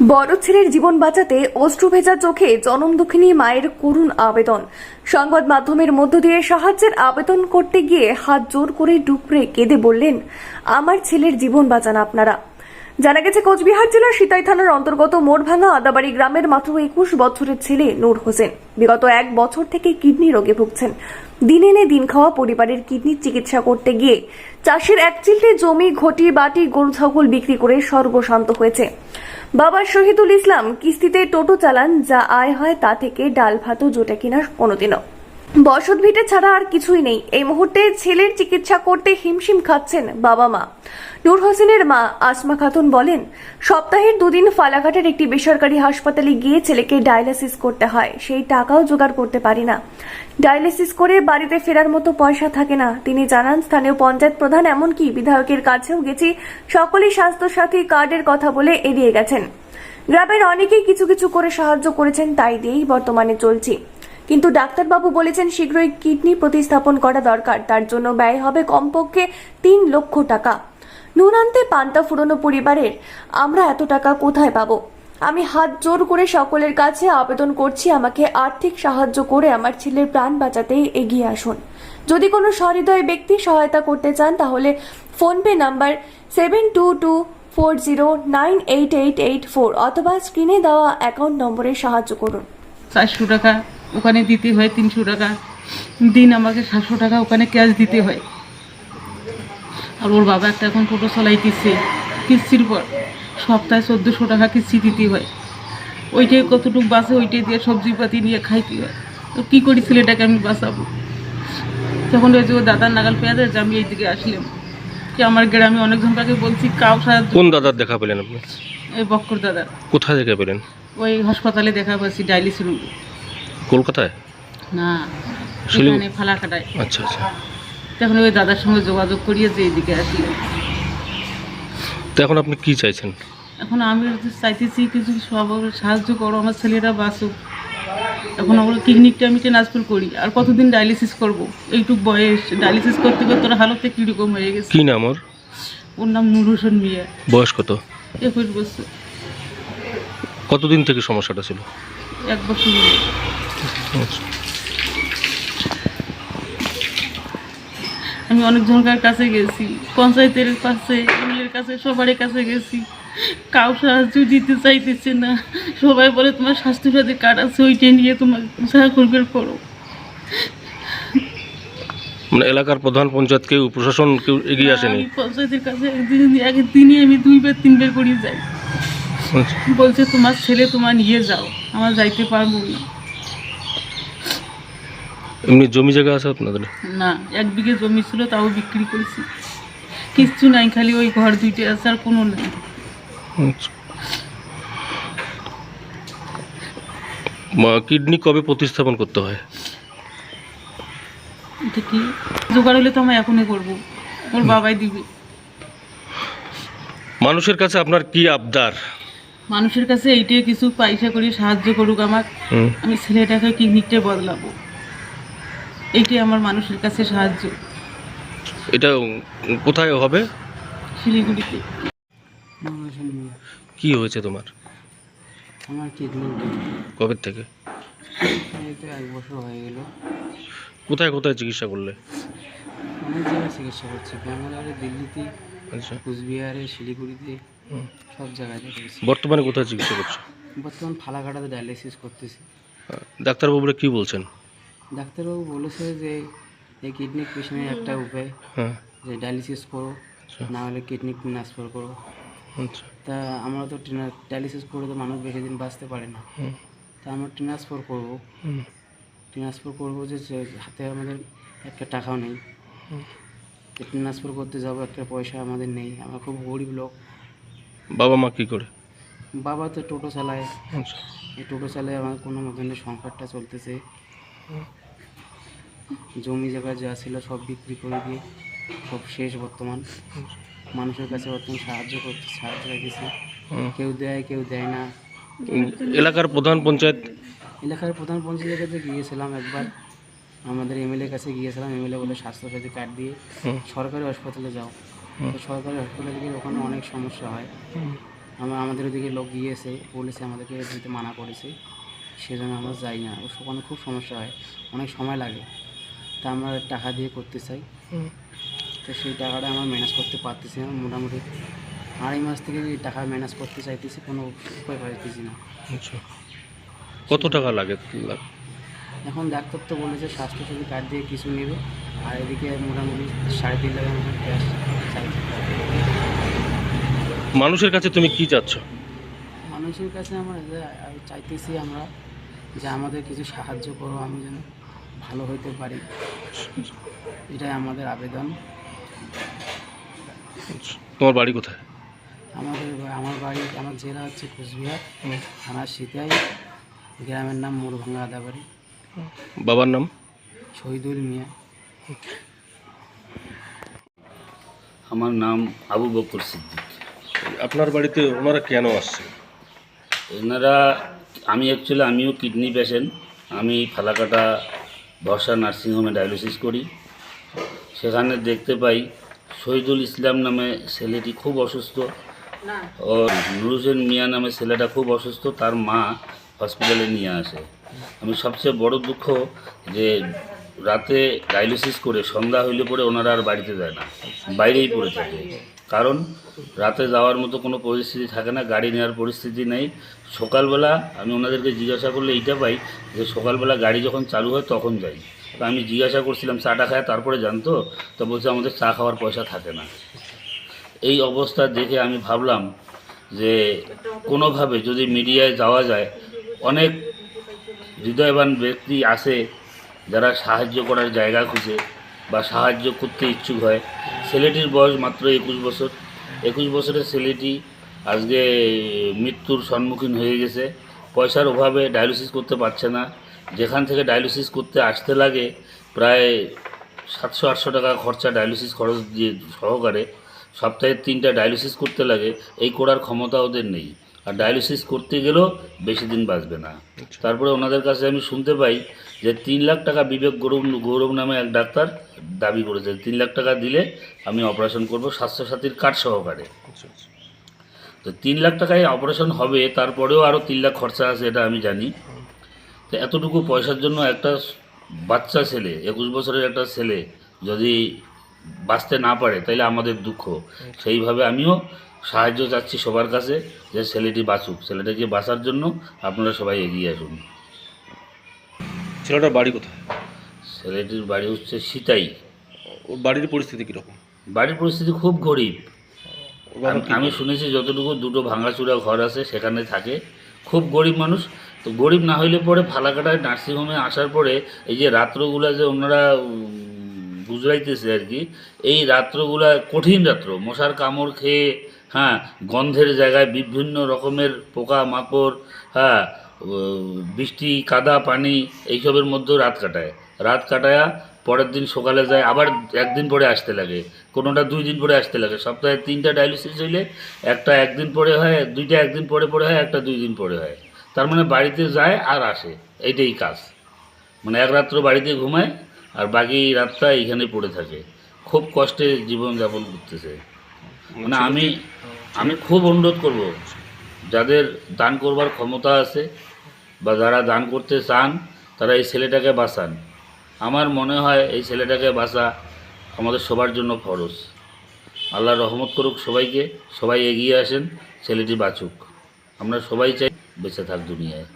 বড় ছেলের জীবন বাঁচাতে অশ্রু ভেজা চোখে জনম দুঃখিনী মায়ের করুণ আবেদন। সংবাদ মাধ্যমের মধ্য দিয়ে সাহায্যের আবেদন করতে গিয়ে হাত জোর করে ডুকরে কেঁদে বললেন, আমার ছেলের জীবন বাঁচান আপনারা। জানা গেছে, কোচবিহার জেলার সিতাই থানার অন্তর্গত মোড়ভাঙ্গা আদাবাড়ি গ্রামের মাত্র একুশ বছরের ছেলে নূর হোসেন। বিগত এক বছর থেকে কিডনি রোগে ভুগছেন। দিন এনে দিন খাওয়া পরিবারের কিডনির চিকিৎসা করতে গিয়ে চাষের এক চিলটে জমি, ঘটি, বাটি, গরু, ছাগল বিক্রি করে সর্বশান্ত হয়েছে। বাবা শহীদুল ইসলাম কিস্তিতে টোটো চালান, যা আয় হয় তা থেকে ডাল ভাতও জোটে কিনা কোনোদিনও। বসত ভিটে ছাড়া আর কিছুই নেই। এই মুহূর্তে ছেলের চিকিৎসা করতে হিমশিম খাচ্ছেন বাবা মা। নূর হোসেনের মা আসমা খাতুন বলেন, সপ্তাহের দুদিন ফালাঘাটের একটি বেসরকারি হাসপাতালে গিয়ে ছেলেকে ডায়ালিসিস করতে হয়। সেই টাকাও জোগাড় করতে পারি না। ডায়ালিসিস করে বাড়িতে ফেরার মতো পয়সা থাকে না। তিনি জানান, স্থানীয় পঞ্চায়েত প্রধান এমনকি বিধায়কের কাছেও গেছি। সকলেই স্বাস্থ্যসাথী কার্ডের কথা বলে এড়িয়ে গেছেন। গ্রামের অনেকেই কিছু কিছু করে সাহায্য করেছেন, তাই দিয়েই বর্তমানে চলছি। কিন্তু ডাক্তারবাবু বলেছেন শীঘ্রই কিডনি প্রতিস্থাপন করা দরকার। তার জন্য ব্যয় হবে কমপক্ষে তিন লক্ষ টাকা। নুন আনতে পান্তা ফুরনো পরিবারের, আমরা এত টাকা কোথায় পাবো? আমি হাত জোর করে সকলের কাছে আবেদন করছি, আমাকে আর্থিক সাহায্য করে আমার ছেলের প্রাণ বাঁচাতে এগিয়ে আসুন। যদি কোনো সহৃদয় ব্যক্তি সহায়তা করতে চান, তাহলে PhonePe number seven two two four zero nine eight eight eight four অথবা স্ক্রিনে দেওয়া অ্যাকাউন্ট নম্বরে সাহায্য করুন। চারশো টাকা ওখানে দিতে হয় তিনশো টাকা। দিন আমাকে সাতশো টাকা ওখানে ক্যাশ দিতে হয়। আর ওর বাবা একটা এখন টোটো চালাইতেছে কিস্তির পর। সপ্তাহে চোদ্দোশো টাকা কিস্তি দিতে হয়। ওইটাই কতটুকু বাসে ওইটাই দিয়ে সবজিপাতি নিয়ে খাইতে হয়। তো কী করি ছেলেটাকে আমি বাঁচাবো? তখন ওই যে ও দাদার নাগাল পেয়ে যায় যে আমি এইদিকে আসলাম। কি আমার গ্রামে অনেকজনকে বলছি কাউ সাহায্য কোন দাদার দেখা পেলেন আপনি? এই বক্কর দাদা কোথায় দেখা পেলেন? ওই হাসপাতালে দেখা পাচ্ছি ডায়ালিসিস রুম। কলকাতায়? না? এখানে ফালাকাটায়। আচ্ছা আচ্ছা। তখন ওই দাদার সঙ্গে যোগাযোগ করিয়ে যে এদিকে আসলে তো এখন আপনি কি চাইছেন? এখন আমি চাইতেছি কিছু সব সাহায্য করো আমার ছেলেরা বাঁচুক। এখন আমরা ক্লিনিকটা আমি ট্রান্সফার করি আর কতদিন ডায়ালিসিস করব? এইটুক বয়স ডায়ালিসিস করতে করতে ওর হালতে কীরকম হয়ে গেছে। কি নাম ওর? ওর নাম নুর হোসেন মিয়া। বয়স কত? একুশ বছর। কতদিন থেকে সমস্যাটা ছিল? এক বছর হলো। অনেক আমি কাছে গেছি পঞ্চায়েতের কাছে এমএলএর কাছে সবার কাছে গেছি। কাউ সাহায্য দিতে চাইতেছে না। সবাই বলে তোমার স্বাস্থ্যসাথী কার্ড আছে ওইটা নিয়ে তোমার সাহায্য করো মানে এলাকার প্রধান পঞ্চায়েত কেউ প্রশাসন কেউ এগিয়ে আসেনি? পঞ্চায়েতের কাছে একদিন একদিনই আমি দুইবার তিনবার করে যাই। আচ্ছা। বলছে তোমার ছেলে তোমার নিয়ে যাও আমার যাইতে পারব না। এমনি জমি জায়গা আছে আপনাদের? না এক বিঘে জমি ছিল তাও বিক্রি করেছি। কিচ্ছু নাই খালি ওই ঘর দুইটা আছে আর কোনো নেই। আচ্ছা। মা- কিডনি কবে প্রতিস্থাপন করতে হয়? এটা কি? জোগাড় হলে তো আমি এখনই করব। ওর বাবাই দিবে। মানুষের কাছে আপনার কি আবদার? মানুষের কাছে এইটাই কিছু পয়সা করে সাহায্য করুক আমার আমি ছেলেটাকে ক্লিনিকটা বদলাবো। এইটাই আমার মানুষের কাছে সাহায্য। এটা কোথায় হবে? শিলিগুড়িতে। কি হয়েছে তোমার? আমার কিডনি কবে থেকে? এই তো এক বছর হয়ে গেল। কোথায় কোথায় চিকিৎসা করলে? অনেক জায়গায় চিকিৎসা করছি। ব্যাঙ্গালোরে দিল্লিতে আচ্ছা। কুচবিহারে শিলিগুড়িতে সব জায়গায় বর্তমানে কোথায় চিকিৎসা করছ? বর্তমান ফালাকাটাতে ডায়ালিসিস করতেছি। ডাক্তারবাবুরা কি বলছেন? ডাক্তারবাবু বলেছে যে এই কিডনি পেশেন্টের একটা উপায় হ্যাঁ। যে ডায়ালিসিস করো আচ্ছা। না হলে কিডনি ট্রান্সফার করো। আচ্ছা। তা আমরা তো ডায়ালিসিস করে তো মানুষ বেশি দিন বাঁচতে পারে না। তা আমরা ট্রান্সফার করব। ট্রান্সফার করব যে হাতে আমাদের একটা টাকাও নেই। ট্রান্সফার করতে যাব একটা পয়সা আমাদের নেই। আমরা খুব গরিব লোক। বাবা মা কি করে? বাবা তো টোটো চালায়। আচ্ছা। এই টোটো চালায় আমার কোনো মতনের সংসারটা চলতেছে। জমি জায়গা যা ছিল সব বিক্রি করে দিয়ে সব শেষ বর্তমান। মানুষের কাছে বর্তমান সাহায্য করতে সাহায্য লাগতেছে কেউ দেয় কেউ দেয় না। এলাকার প্রধান পঞ্চায়েত? এলাকার প্রধান পঞ্চায়েতের কাছে গিয়েছিলাম একবার। আমাদের এমএলএ কাছে গিয়েছিলাম। এমএলএ বলে স্বাস্থ্যসাথী কার্ড দিয়ে সরকারি হাসপাতালে যাও। তো সরকারি হাসপাতালে গিয়ে ওখানে অনেক সমস্যা হয়। আমরা আমাদের ওদিকে লোক গিয়েছে বলেছে আমাদেরকে দিতে মানা করেছে। সেজন্য আমরা যাই না। ও ওখানে খুব সমস্যা হয়। অনেক সময় লাগে। তা আমরা টাকা দিয়ে করতে চাই। তো সেই টাকাটা আমরা ম্যানেজ করতে পারতেছি না। মোটামুটি আড়াই মাস থেকে টাকা ম্যানেজ করতে চাইতেছি কোনো উপায় পাইতেছি না। আচ্ছা। কত টাকা লাগে? এখন ডাক্তার তো বলেছে স্বাস্থ্যসাথী কার্ড দিয়ে কিছু নেবে। আর এদিকে মোটামুটি সাড়ে তিন লাখের মতন ক্যাশ চাইছে মানুষের কাছে তুমি কি চাচ্ছ? মানুষের কাছে আমরা চাইতেছি আমরা যে আমাদের কিছু সাহায্য করো আমি যেন ভালো হইতে পারি। এটাই আমাদের আবেদন। তোমার বাড়ি কোথায়? আমাদের আমার বাড়ি আমার জেলা হচ্ছে কুচবিহার থানা সিতাই গ্রামের নাম মোরভাঙ্গা আদাবাড়ি বাবার নাম? শহীদুল মিয়া। আমার নাম আবু বকর সিদ্দিক। আপনার বাড়িতে ওনারা কেন আসছে? এনারা আমি অ্যাকচুয়ালি আমিও কিডনি পেশেন্ট আমি ফালাকাটা বর্ষা নার্সিংহোমে ডায়ালিসিস করি। সেখানে দেখতে পাই শহীদুল ইসলাম নামে ছেলেটি খুব অসুস্থ। ও নুর মিয়া নামে ছেলেটা খুব অসুস্থ তার মা হসপিটালে নিয়ে আসে। আমি সবচেয়ে বড় দুঃখ যে রাতে ডায়ালিসিস করে সন্ধ্যা হইলে পরে ওনারা আর বাড়িতে যায় না বাইরেই পড়ে থাকে। কারণ রাতে যাওয়ার মতো কোনো পরিস্থিতি থাকে না, গাড়ি নেওয়ার পরিস্থিতি নেই। সকালবেলা আমি ওনাদেরকে জিজ্ঞাসা করলে এইটা পাই যে সকালবেলা গাড়ি যখন চালু হয় তখন যাই। তো আমি জিজ্ঞাসা করছিলাম, চাটা খায়, তারপরে জানতো, তো বলছে আমাদের চা খাওয়ার পয়সা থাকে না। এই অবস্থা দেখে আমি ভাবলাম যে কোনোভাবে যদি মিডিয়ায় যাওয়া যায়, অনেক হৃদয়বান ব্যক্তি আছে যারা সাহায্য করার জায়গা খুঁজে বা সাহায্য করতে ইচ্ছুক হয়। ছেলেটির বয়স মাত্র একুশ বছর। একুশ বছরের ছেলেটি আজকে মৃত্যুর সম্মুখীন হয়ে গেছে। পয়সার অভাবে ডায়ালিসিস করতে পারছে না। যেখান থেকে ডায়ালিসিস করতে আসতে লাগে প্রায় সাতশো আটশো টাকা খরচা ডায়ালিসিস খরচ দিয়ে সহকারে সপ্তাহে তিনটা ডায়ালিসিস করতে লাগে এই করার ক্ষমতা ওদের নেই। আর ডায়ালিসিস করতে গেলেও বেশি দিন বাঁচবে না। তারপরে ওনাদের কাছে আমি শুনতে পাই যে তিন লাখ টাকা বিবেক গৌরব গৌরব নামে এক ডাক্তার দাবি করেছে তিন লাখ টাকা দিলে আমি অপারেশন করব স্বাস্থ্যসাথীর কার্ড সহকারে। আচ্ছা, আচ্ছা। তো তিন লাখ টাকায় অপারেশন হবে তারপরেও আরও তিন লাখ খরচা আছে এটা আমি জানি। তো এতটুকু পয়সার জন্য একটা বাচ্চা ছেলে একুশ বছরের একটা ছেলে যদি বাঁচতে না পারে তাহলে আমাদের দুঃখ। সেইভাবে আমিও সাহায্য চাচ্ছি সবার কাছে যে ছেলেটি বাঁচুক। ছেলেটাকে বাঁচার জন্য আপনারা সবাই এগিয়ে আসুন। ছেলেটার বাড়ি কোথায়? ছেলেটির বাড়ি হচ্ছে সিতাই। ওর বাড়ির পরিস্থিতি কীরকম? বাড়ির পরিস্থিতি খুব গরিব। আমি-? শুনেছি যতটুকু দুটো ভাঙাচুরা ঘর আছে সেখানে থাকে। খুব গরিব মানুষ। তো গরিব না হইলে পরে ফালাকাটায় নার্সিংহোমে আসার পরে এই যে রাত্রগুলা যে ওনারা উম, গুজরাইতেছে আর কি এই রাত্রগুলা কঠিন রাত্র। মশার কামড় খেয়ে হ্যাঁ গন্ধের জায়গায় বিভিন্ন রকমের পোকা মাকড় হ্যাঁ ও, বৃষ্টি কাদা পানি এইসবের মধ্যেও রাত কাটায়। রাত কাটায়া পরের দিন সকালে যায় আবার একদিন পরে আসতে লাগে। কোনোটা দুই দিন পরে আসতে লাগে। সপ্তাহে তিনটা ডায়ালিসিস হইলে একটা একদিন পরে হয় দুইটা একদিন পরে পরে হয় একটা দুই দিন পরে হয়। তার মানে বাড়িতে যায় আর আসে। এইটাই কাজ। মানে এক রাত্র বাড়িতে ঘুমায় আর বাকি রাতটা এইখানে পড়ে থাকে। খুব কষ্টে জীবনযাপন করতেছে। মানে আমি আমি খুব অনুরোধ করব যাদের দান করবার ক্ষমতা আছে বা যারা দান করতে চান তারা এই ছেলেটাকে বাঁচান। আমার মনে হয় এই ছেলেটাকে বাসা আমাদের সবার জন্য খরচ আল্লাহ রহমত করুক সবাইকে, সবাই এগিয়ে আসেন, ছেলেটি বাঁচুক। আমরা সবাই চাই বেঁচে থাক দুনিয়ায়।